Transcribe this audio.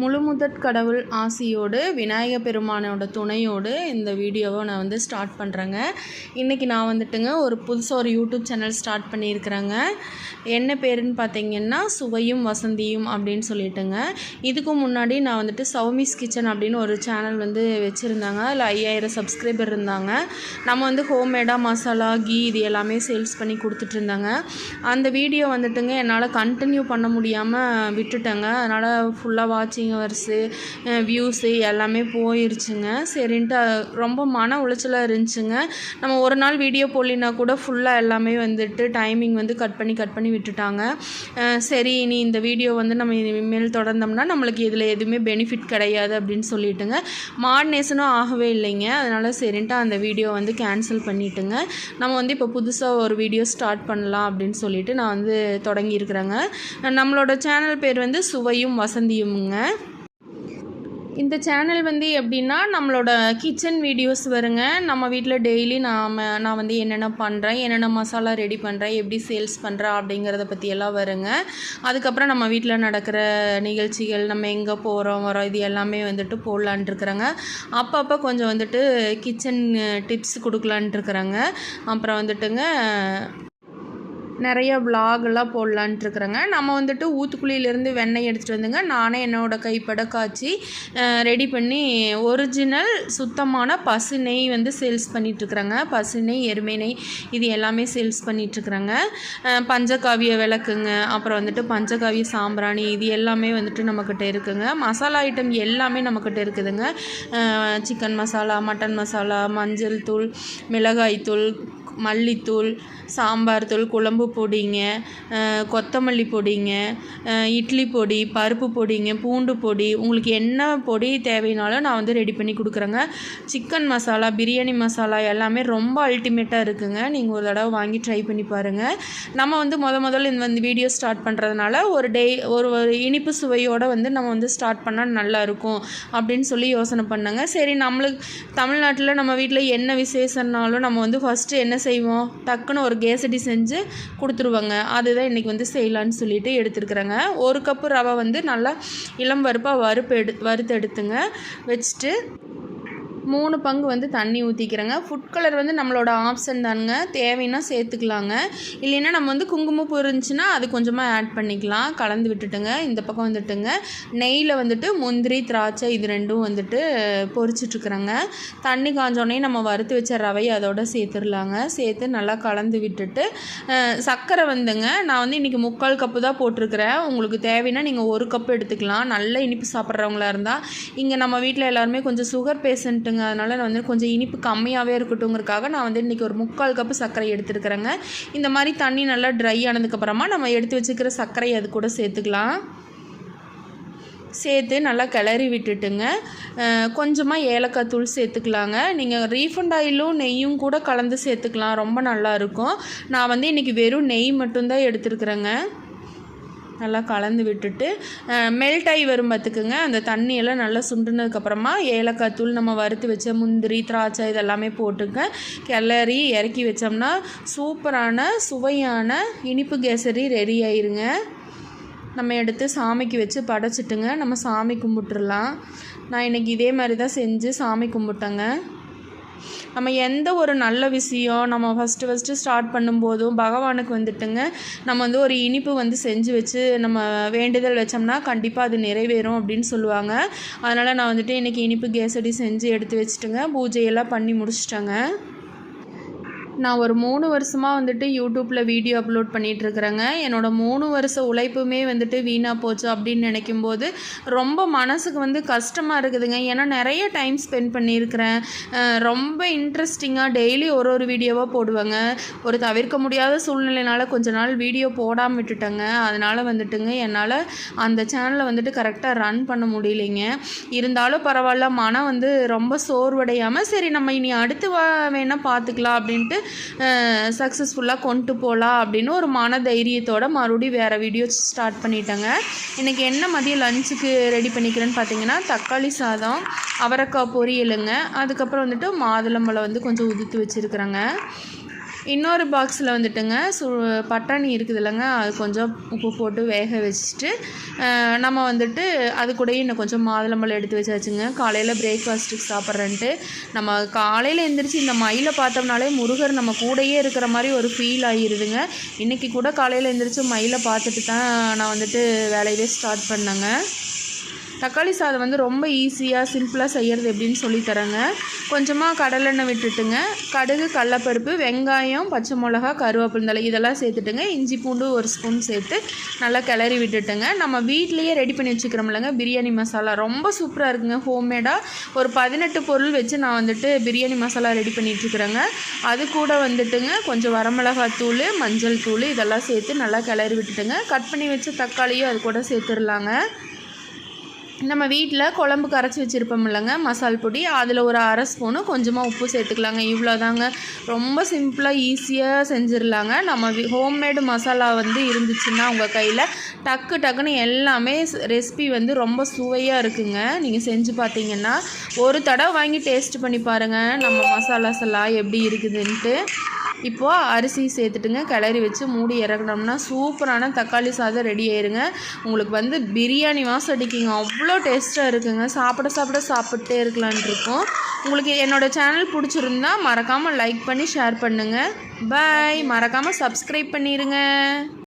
முழுமுதற் கடவுள் ஆசியோடு விநாயக பெருமானோட துணையோடு இந்த வீடியோவை நான் வந்து ஸ்டார்ட் பண்ணுறேங்க இன்றைக்கி நான் வந்துட்டுங்க ஒரு புதுசாக ஒரு யூடியூப் சேனல் ஸ்டார்ட் பண்ணியிருக்கிறேங்க. என்ன பேருன்னு பார்த்தீங்கன்னா சுவையும் வசந்தியும் அப்படின்னு சொல்லிட்டுங்க. இதுக்கு முன்னாடி நான் வந்துட்டு சௌமிஸ் கிச்சன் அப்படின்னு ஒரு சேனல் வந்து வச்சுருந்தாங்க. அதில் ஐயாயிரம் சப்ஸ்கிரைபர் இருந்தாங்க. நம்ம வந்து ஹோம்மேடாக மசாலா கீ இது எல்லாமே சேல்ஸ் பண்ணி கொடுத்துட்ருந்தாங்க. அந்த வீடியோ வந்துட்டுங்க என்னால் கண்டினியூ பண்ண முடியாமல் விட்டுட்டேங்க. அதனால் ஃபுல்லாக வாட்சிங் ஹவர்ஸு வியூஸு எல்லாமே போயிருச்சுங்க. சரின்ட்டு ரொம்ப மன உளைச்சலாக இருந்துச்சுங்க. நம்ம ஒரு நாள் வீடியோ போடலினா கூட ஃபுல்லாக எல்லாமே வந்துட்டு டைமிங் வந்து கட் பண்ணி கட் பண்ணி விட்டுட்டாங்க. சரி இனி இந்த வீடியோ வந்து நம்ம இனிமேல் தொடர்ந்தோம்னா நம்மளுக்கு இதில் எதுவுமே பெனிஃபிட் கிடையாது அப்படின்னு சொல்லிட்டுங்க. மாடினேஷனும் ஆகவே இல்லைங்க. அதனால் சரின்ட்டு அந்த வீடியோ வந்து கேன்சல் பண்ணிட்டுங்க. நம்ம வந்து இப்போ புதுசாக ஒரு வீடியோ ஸ்டார்ட் பண்ணலாம் அப்படின்னு சொல்லிட்டு நான் வந்து தொடங்கியிருக்கிறேங்க. நம்மளோட சேனல் பேர் வந்து சுவையும் வசந்தியுமுங்க. இந்த சேனல் வந்து எப்படின்னா நம்மளோட கிச்சன் வீடியோஸ் வருங்க. நம்ம வீட்டில் டெய்லி நாம் நான் வந்து என்னென்ன பண்ணுறேன் என்னென்ன மசாலா ரெடி பண்ணுறேன் எப்படி சேல்ஸ் பண்ணுறேன் அப்படிங்கிறத பற்றியெல்லாம் வருங்க. அதுக்கப்புறம் நம்ம வீட்டில் நடக்கிற நிகழ்ச்சிகள் நம்ம எங்கே போகிறோம் வரோம் இது எல்லாமே வந்துட்டு போடலான் இருக்கிறேங்க. அப்பப்போ கொஞ்சம் வந்துட்டு கிச்சன் டிப்ஸ் கொடுக்கலான் இருக்கிறேங்க. அப்புறம் வந்துட்டுங்க நிறைய விலாகெல்லாம் போடலான்ட்டு இருக்கிறேங்க நம்ம வந்துட்டு ஊத்துக்குழியிலேருந்து வெண்ணெய் எடுத்துகிட்டு வந்துங்க. நானே என்னோடய கைப்பட காய்ச்சி ரெடி பண்ணி ஒரிஜினல் சுத்தமான பசு நெய் வந்து சேல்ஸ் பண்ணிகிட்ருக்குறேங்க பசு நெய் எருமை நெய் இது எல்லாமே சேல்ஸ் பண்ணிகிட்ருக்குறேங்க பஞ்சகாவிய விளக்குங்க. அப்புறம் வந்துட்டு பஞ்சகாவிய சாம்பிராணி இது எல்லாமே வந்துட்டு நம்மக்கிட்ட இருக்குதுங்க மசாலா ஐட்டம் எல்லாமே நம்மக்கிட்ட இருக்குதுங்க. சிக்கன் மசாலா மட்டன் மசாலா மஞ்சள் தூள் மிளகாய் தூள் மல்லித்தூள் சாம்பார் தூள் குழம்பு பொடிங்க கொத்தமல்லி பொடிங்க இட்லி பொடி பருப்பு பொடிங்க பூண்டு பொடி உங்களுக்கு என்ன பொடி தேவைனாலும் நான் வந்து ரெடி பண்ணி கொடுக்குறேங்க. சிக்கன் மசாலா பிரியாணி மசாலா எல்லாமே ரொம்ப அல்டிமேட்டாக இருக்குங்க. நீங்கள் ஒரு தடவை வாங்கி ட்ரை பண்ணி பாருங்கள் நம்ம வந்து முத முதல்ல இந்த வந்து வீடியோ ஸ்டார்ட் பண்ணுறதுனால ஒரு டே ஒரு ஒரு இனிப்பு சுவையோடு வந்து நம்ம வந்து ஸ்டார்ட் பண்ணால் நல்லாயிருக்கும் அப்படின்னு சொல்லி யோசனை பண்ணாங்க. சரி நம்மளுக்கு தமிழ்நாட்டில் நம்ம வீட்டில் என்ன விசேஷம்னாலும் நம்ம வந்து ஃபஸ்ட்டு என்ன செய்வோம். டக்குன்னு ஒரு கேசடி செஞ்சு கொடுத்துருவாங்க. அதுதான் இன்றைக்கி வந்து செய்யலான்னு சொல்லிட்டு எடுத்துருக்குறேங்க. ஒரு கப்பு ரவை வந்து நல்லா இளம் வறுப்பாக வறுப்பு எடு வறுத்து எடுத்துங்க வச்சுட்டு மூணு பங்கு வந்து தண்ணி ஊற்றிக்கிறேங்க ஃபுட் கலர் வந்து நம்மளோட ஆப்ஷன் தானுங்க. தேவைன்னா சேர்த்துக்கலாங்க. இல்லைன்னா நம்ம வந்து குங்குமப்பூ இருந்துச்சுன்னா அது கொஞ்சமாக ஆட் பண்ணிக்கலாம். கலந்து விட்டுட்டுங்க. இந்த பக்கம் வந்துட்டுங்க. நெய்யில் வந்துட்டு முந்திரி திராட்சை இது ரெண்டும் வந்துட்டு பொறிச்சிட்ருக்குறேங்க தண்ணி காஞ்சோடனே நம்ம வறுத்து வச்ச ரவையை அதோட சேர்த்துடலாங்க. சேர்த்து நல்லா கலந்து விட்டுட்டு சர்க்கரை வந்துங்க. நான் வந்து இன்றைக்கி முக்கால் கப்பு தான் போட்டிருக்கிறேன். உங்களுக்கு தேவைன்னா நீங்கள் ஒரு கப் எடுத்துக்கலாம். நல்ல இனிப்பு சாப்பிட்றவங்களா இருந்தால் இங்கே நம்ம வீட்டில் எல்லாருமே கொஞ்சம் சுகர் பேஷண்ட்டுங்க அதனால் நான் வந்து கொஞ்சம் இனிப்பு கம்மியாகவே இருக்கட்டுங்கிறதுக்காக நான் வந்து இன்றைக்கி ஒரு முக்கால் கப்பு சர்க்கரை எடுத்துருக்குறேங்க. இந்த மாதிரி தண்ணி நல்லா ட்ரை ஆனதுக்கப்புறமா நம்ம எடுத்து வச்சுக்கிற சர்க்கரை அது கூட சேர்த்துக்கலாம். சேர்த்து நல்லா கிளறி விட்டுட்டுங்க. கொஞ்சமாக ஏலக்காய் தூள் சேர்த்துக்கலாங்க. நீங்கள் ரீஃபண்ட் ஆயிலும் நெய்யும் கூட கலந்து சேர்த்துக்கலாம். ரொம்ப நல்லா இருக்கும். நான் வந்து இன்றைக்கி வெறும் நெய் மட்டும்தான் எடுத்துருக்குறேங்க. நல்லா கலந்து விட்டுட்டு மெல்ட் ஆகி வரும் பார்த்துக்குங்க. அந்த தண்ணியெல்லாம் நல்லா சுண்டுனதுக்கப்புறமா ஏலக்காய் தூள் நம்ம வறுத்து வச்ச முந்திரி திராட்சை இதெல்லாமே போட்டுங்க. கிளறி இறக்கி வச்சோம்னா சூப்பரான சுவையான இனிப்பு கேசரி ரெடி ஆயிருங்க. நம்ம எடுத்து சாமிக்கு வச்சு படைச்சிட்டுங்க. நம்ம சாமி கும்பிட்டுறலாம். நான் இன்றைக்கி இதே மாதிரி தான் செஞ்சு சாமி கும்பிட்டேங்க. நம்ம எந்த ஒரு நல்ல விஷயம் நம்ம ஃபஸ்ட்டு ஃபஸ்ட்டு ஸ்டார்ட் பண்ணும்போதும் பகவானுக்கு வந்துட்டுங்க நம்ம வந்து ஒரு இனிப்பு வந்து செஞ்சு வச்சு நம்ம வேண்டுதல் வச்சோம்னா கண்டிப்பாக அது நிறைவேறும் அப்படின்னு சொல்லுவாங்க. அதனால் நான் வந்துட்டு இன்றைக்கி இனிப்பு கேசடி செஞ்சு எடுத்து வச்சுட்டுங்க பூஜையெல்லாம் பண்ணி முடிச்சிட்டேங்க. நான் ஒரு மூணு வருஷமாக வந்துட்டு யூடியூப்பில் வீடியோ அப்லோட் பண்ணிகிட்ருக்குறேங்க என்னோடய மூணு வருஷ உழைப்புமே வந்துட்டு வீணாக போச்சு அப்படின்னு நினைக்கும்போது ரொம்ப மனசுக்கு வந்து கஷ்டமாக இருக்குதுங்க. ஏன்னா நிறைய டைம் ஸ்பெண்ட் பண்ணியிருக்கிறேன். ரொம்ப இன்ட்ரெஸ்டிங்காக டெய்லி ஒரு ஒரு வீடியோவாக போடுவேங்க. ஒரு தவிர்க்க முடியாத சூழ்நிலைனால் கொஞ்ச நாள் வீடியோ போடாமல் விட்டுட்டேங்க. அதனால் வந்துட்டுங்க என்னால் அந்த சேனலை வந்துட்டு கரெக்டாக ரன் பண்ண முடியலைங்க. இருந்தாலும் பரவாயில்ல மனம் வந்து ரொம்ப சோர்வடையாமல் சரி நம்ம இனி அடுத்து வா வேணால் பார்த்துக்கலாம் அப்படின்ட்டு சக்ஸஸ்ஃபுல்லாக கொண்டு போகலாம் அப்படின்னு ஒரு மன தைரியத்தோடு மறுபடியும் வேறு வீடியோ ஸ்டார்ட் பண்ணிட்டேங்க. இன்றைக்கி என்ன மதியம் லஞ்சுக்கு ரெடி பண்ணிக்கிறேன்னு பார்த்தீங்கன்னா தக்காளி சாதம் அவரைக்காய் பொரியலுங்க. அதுக்கப்புறம் வந்துட்டு மாதுளம்பழம் வந்து கொஞ்சம் உதுத்து வச்சுருக்குறேங்க. இன்னொரு பாக்ஸில் வந்துட்டுங்க சு பட்டாணி இருக்குது இல்லைங்க அது கொஞ்சம் உப்பு போட்டு வேக வச்சுட்டு நம்ம வந்துட்டு அது கூடயே இன்னும் கொஞ்சம் மாதுளம்பழம் எடுத்து வச்சாச்சுங்க. காலையில் பிரேக்ஃபாஸ்ட்டுக்கு சாப்பிட்றேன்ட்டு நம்ம காலையில் எந்திரிச்சு இந்த மயிலை பார்த்தோம்னாலே முருகர் நம்ம கூடயே இருக்கிற மாதிரி ஒரு ஃபீல் ஆகிருதுங்க இன்றைக்கி கூட காலையில் எந்திரிச்சு மயிலை பார்த்துட்டு தான் நான் வந்துட்டு வேலையவே ஸ்டார்ட் பண்ணேங்க. தக்காளி சாதம் வந்து ரொம்ப ஈஸியாக சிம்பிளாக செய்கிறது எப்படின்னு சொல்லித்தரேங்க கொஞ்சமாக கடலெண்ணெய் விட்டுட்டுங்க. கடுகு கடலப்பருப்பு வெங்காயம் பச்சை மிளகா கருவேப்பிலை இதெல்லாம் சேர்த்துட்டுங்க. இஞ்சி பூண்டு ஒரு ஸ்பூன் சேர்த்து நல்லா கிளறி விட்டுட்டுங்க. நம்ம வீட்லேயே ரெடி பண்ணி வச்சுக்கிறோம்லங்க பிரியாணி மசாலா. ரொம்ப சூப்பராக இருக்குங்க ஹோம்மேடாக ஒரு பதினெட்டு பொருள் வச்சு நான் வந்துட்டு பிரியாணி மசாலா ரெடி பண்ணிகிட்ருக்குறேங்க அது கூட வந்துட்டுங்க கொஞ்சம் வரமிளகாய் தூள் மஞ்சள் தூள் இதெல்லாம் சேர்த்து நல்லா கிளறி விட்டுட்டுங்க. கட் பண்ணி வச்ச தக்காளியும் அது கூட சேர்த்துடலாங்க. நம்ம வீட்டில் குழம்பு கரைச்சி வச்சுருப்போம் இல்லைங்க மசால் பொடி. அதில் ஒரு அரை ஸ்பூனு கொஞ்சமாக உப்பு சேர்த்துக்கலாங்க. இவ்வளோதாங்க ரொம்ப சிம்பிளாக ஈஸியாக செஞ்சிடலாங்க நம்ம ஹோம்மேடு மசாலா வந்து இருந்துச்சுன்னா உங்கள் கையில் டக்கு டக்குன்னு எல்லாமே ரெசிபி வந்து ரொம்ப சுவையாக இருக்குங்க. நீங்கள் செஞ்சு பார்த்தீங்கன்னா ஒரு தடவை வாங்கி டேஸ்ட் பண்ணி பாருங்கள் நம்ம மசாலாஸ் எல்லாம் எப்படி இருக்குதுன்ட்டு. இப்போது அரிசி சேர்த்துட்டுங்க கிளறி வச்சு மூடி இறக்குனோம்னா சூப்பரான தக்காளி சாதம் ரெடி ஆயிருங்க. உங்களுக்கு வந்து பிரியாணி வாசம் அடிக்குங்க. அவ்வளோ டேஸ்ட்டாக இருக்குங்க. சாப்பிட சாப்பிட சாப்பிட்டே இருக்கலான் இருக்கும். உங்களுக்கு என்னோடய சேனல் பிடிச்சிருந்தா மறக்காமல் லைக் பண்ணி ஷேர் பண்ணுங்கள் பாய் மறக்காமல் சப்ஸ்கிரைப் பண்ணிடுங்க